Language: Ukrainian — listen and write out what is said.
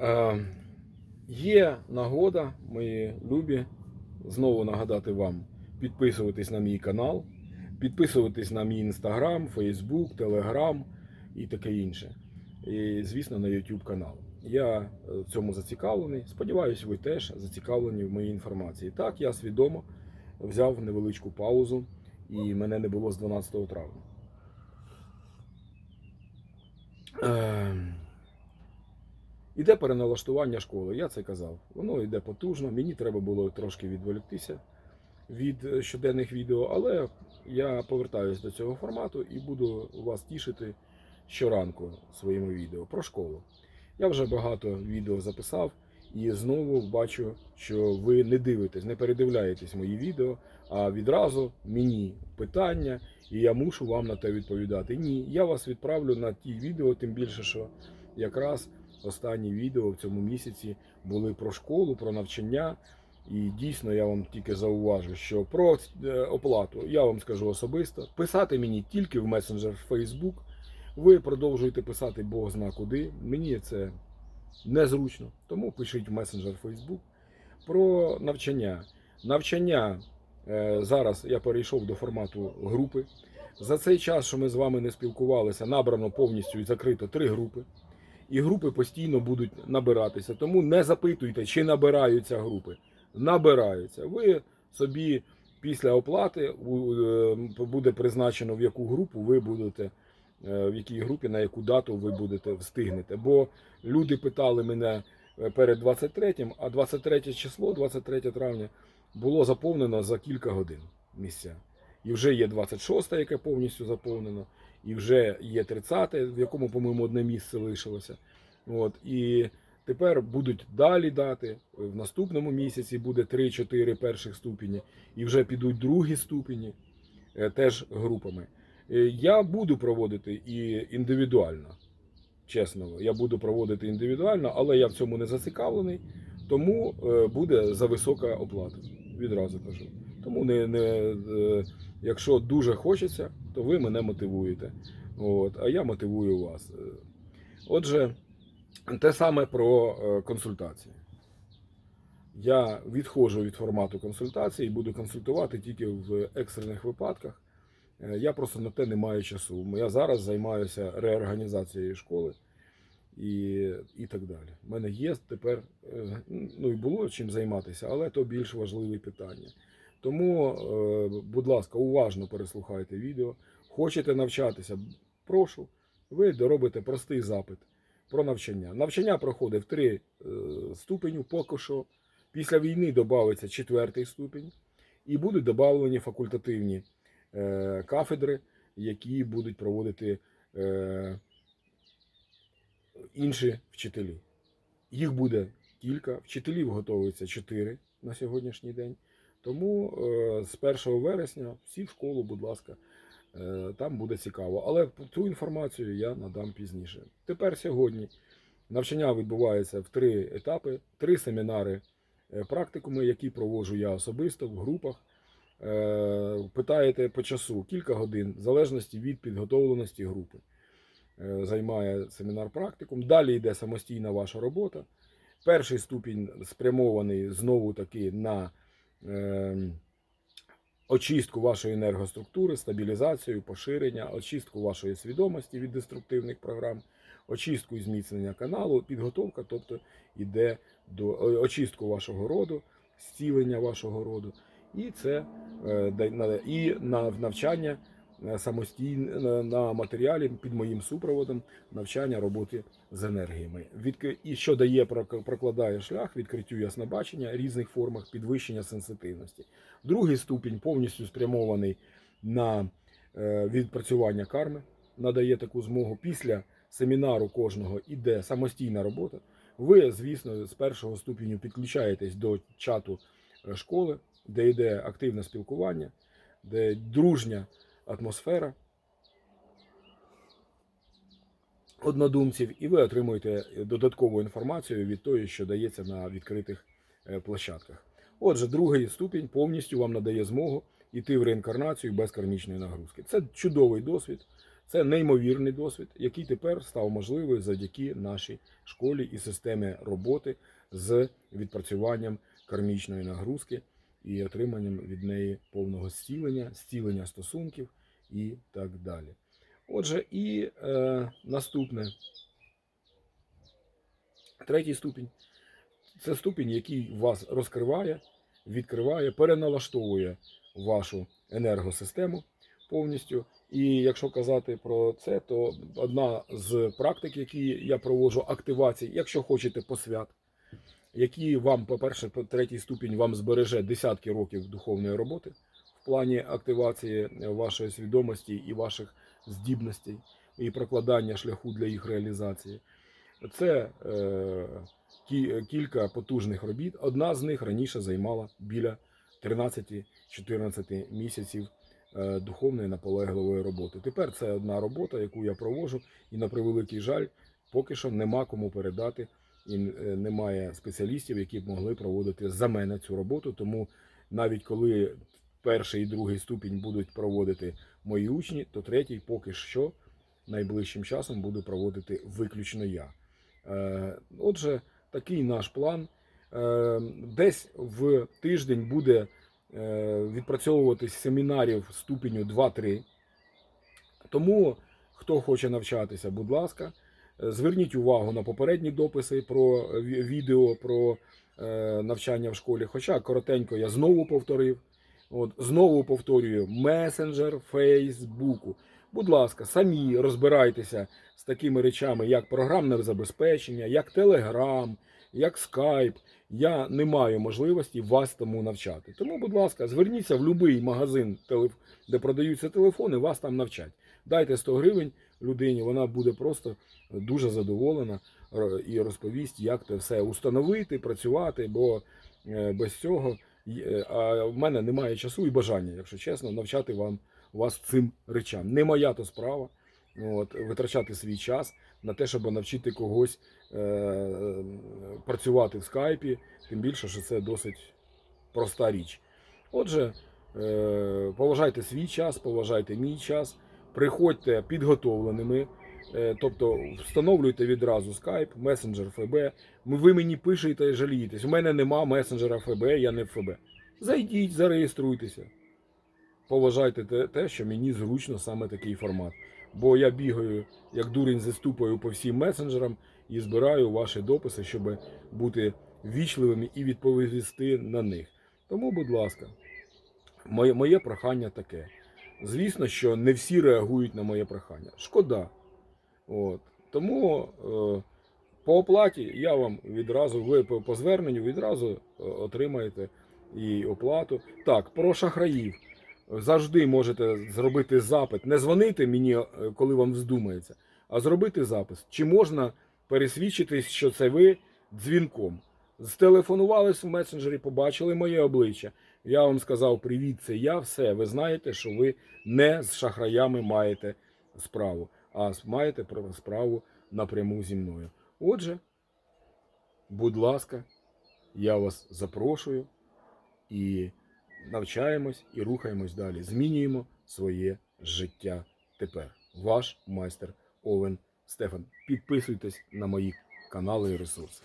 Е, є нагода, мої любі, знову нагадати вам підписуватись на мій канал, підписуватись на мій інстаграм, Фейсбук, Телеграм і таке інше. І, звісно, на YouTube канал. Я е, в цьому зацікавлений. Сподіваюсь, ви теж зацікавлені в моїй інформації. Так, я свідомо взяв невеличку паузу, і мене не було з 12 травня. Іде переналаштування школи, я це казав. Воно йде потужно. Мені треба було трошки відволіктися від е, щоденних відео, але я повертаюся до цього формату і буду вас тішити щоранку своїми відео про школу. Я вже багато відео записав і знову бачу, що ви не дивитесь, не передивляєтесь мої відео, а відразу мені питання, і я мушу вам на те відповідати. Ні, я вас відправлю на ті відео, тим більше, що якраз останні відео в цьому місяці були про школу, про навчання. І дійсно я вам тільки зауважу, що про е, оплату я вам скажу особисто. Писати мені тільки в месенджер Facebook. Ви продовжуєте писати Бог зна куди. Мені це незручно. Тому пишіть в месенджер Facebook. Про навчання. Навчання е, зараз я перейшов до формату групи. За цей час, що ми з вами не спілкувалися, набрано повністю і закрито три групи. І групи постійно будуть набиратися. Тому не запитуйте, чи набираються групи. Набираються. Ви собі після оплати е, буде призначено, в яку групу ви будете, е, в якій групі, на яку дату ви будете встигнете. Бо люди питали мене е, перед 23, а 23 число, 23 травня, було заповнено за кілька годин місця. І вже є 26, яке повністю заповнено, і вже є 30, в якому, по-моєму, одне місце лишилося. От, і тепер будуть далі дати. В наступному місяці буде 3-4 перших ступені, і вже підуть другі ступені, е, теж групами. Е, Я буду проводити і індивідуально. Чесно, я буду проводити індивідуально, але я в цьому не зацікавлений, тому е, буде за висока оплата. Відразу кажу. Тому не, не, е, якщо дуже хочеться, то ви мене мотивуєте. От, а я мотивую вас. Отже, те саме про е, консультації. Я відходжу від формату консультації і буду консультувати тільки в екстрених випадках. Е, Я просто на те не маю часу. Я зараз займаюся реорганізацією школи і, і так далі. У мене є тепер, ну і було чим займатися, але то більш важливі питання. Тому, е, будь ласка, уважно переслухайте відео. Хочете навчатися, прошу, ви доробите простий запит про навчання. Навчання проходить в три е, ступеню поки що. Після війни додається четвертий ступінь, і будуть додавлені факультативні е, кафедри, які будуть проводити інші вчителі. Їх буде кілька. Вчителів готується чотири на сьогоднішній день. Тому е, з 1 вересня всі в школу, будь ласка, е, там буде цікаво. Але цю інформацію я надам пізніше. Тепер сьогодні навчання відбувається в три етапи, три семінари е, практикуми, які проводжу я особисто в групах. Питаєте по часу кілька годин, в залежності від підготовленості групи. Займає семінар практикум. Далі йде самостійна ваша робота. Перший ступінь спрямований знову таки на очистку вашої енергоструктури, стабілізацію, поширення, очистку вашої свідомості від деструктивних програм, очистку і зміцнення каналу, підготовка, тобто йде до очистку вашого роду, зцілення вашого роду. І це е, і навчання самостійно на- матеріалі під моїм супроводом навчання роботи з енергіями. І що дає прок- прокладає шлях відкриттю яснобачення різних формах підвищення сенситивності. Другий ступінь повністю спрямований на е, відпрацювання карми, надає таку змогу. Після семінару кожного іде самостійна робота. Ви, звісно, з першого ступеню підключаєтесь до чату е, школи, де йде активне спілкування, де дружня атмосфера однодумців, і ви отримуєте додаткову інформацію від тої, що дається на відкритих е, площадках. Отже, другий ступінь повністю вам надає змогу йти в реінкарнацію без кармічної нагрузки. Це чудовий досвід, Це неймовірний досвід, який тепер став можливий завдяки нашій школі і системі роботи з відпрацюванням кармічної нагрузки і отриманням від неї повного зцілення, зцілення стосунків і так далі. Отже, і е, наступне, третій ступінь це ступінь, який вас розкриває, відкриває, переналаштовує вашу енергосистему повністю. І якщо казати про це, то одна з практик, які я проводжу, активації, якщо хочете посвят, які вам, по-перше, по третій ступінь вам збереже десятки років духовної роботи в плані активації вашої свідомості і ваших здібностей і прокладання шляху для їх реалізації. Це е, кі- кілька потужних робіт. Одна з них раніше займала біля 13-14 місяців е, духовної наполегливої роботи. Тепер це одна робота, яку я проводжу, і на превеликий жаль, поки що нема кому передати, і е, немає спеціалістів, які б могли проводити за мене цю роботу. Тому навіть коли перший і другий ступінь будуть проводити мої учні, то третій поки що найближчим часом буду проводити виключно я. Е, Отже, такий наш план. Е, Десь в тиждень буде е, відпрацьовуватись семінарів ступеню 2-3. Тому, хто хоче навчатися, будь ласка, зверніть увагу на попередні дописи про відео про навчання в школі. Хоча коротенько я знову повторив. От, знову повторюю, месенджер Фейсбуку. Будь ласка, самі розбирайтеся з такими речами, як програмне забезпечення, як Telegram, як Skype. Я не маю можливості вас тому навчати. Тому, будь ласка, зверніться в будь-який магазин, де продаються телефони, вас там навчать. Дайте 100 гривень людині, вона буде просто дуже задоволена і розповість, як це все установити, працювати, бо е, без цього а в мене немає часу і бажання, якщо чесно, навчати вам вас цим речам. Не моя то справа. От, витрачати свій час на те, щоб навчити когось е, е, працювати в скайпі, тим більше, що це досить проста річ. Отже, е, поважайте свій час, поважайте мій час, приходьте підготовленими, е, тобто встановлюйте відразу скайп, месенджер ФБ. Ви мені пишете і жалієтесь. У мене нема месенджера ФБ, я не ФБ. Зайдіть, зареєструйтеся. Поважайте те, що мені зручно саме такий формат. Бо я бігаю як дурень зі ступою по всім месенджерам і збираю ваші дописи, щоб бути вічливими і відповісти на них. Тому, будь ласка, моє, моє прохання таке. Звісно, що не всі реагують на моє прохання. Шкода. От. Тому е, по оплаті я вам відразу, ви по, зверненню відразу е, отримаєте і оплату. Так, про шахраїв. Завжди можете зробити запит. Не дзвонити мені, е, коли вам вздумається, а зробити запис. Чи можна пересвідчитись, що це ви дзвінком? Зтелефонувались в месенджері, побачили моє обличчя. Я вам сказав привіт, це я. Все, ви знаєте, що ви не з шахраями маєте справу, а маєте про- справу напряму зі мною. Отже, будь ласка, я вас запрошую і навчаємось і рухаємось далі. Змінюємо своє життя тепер. Ваш майстер Овен Стефан. Підписуйтесь на мої канали і ресурси.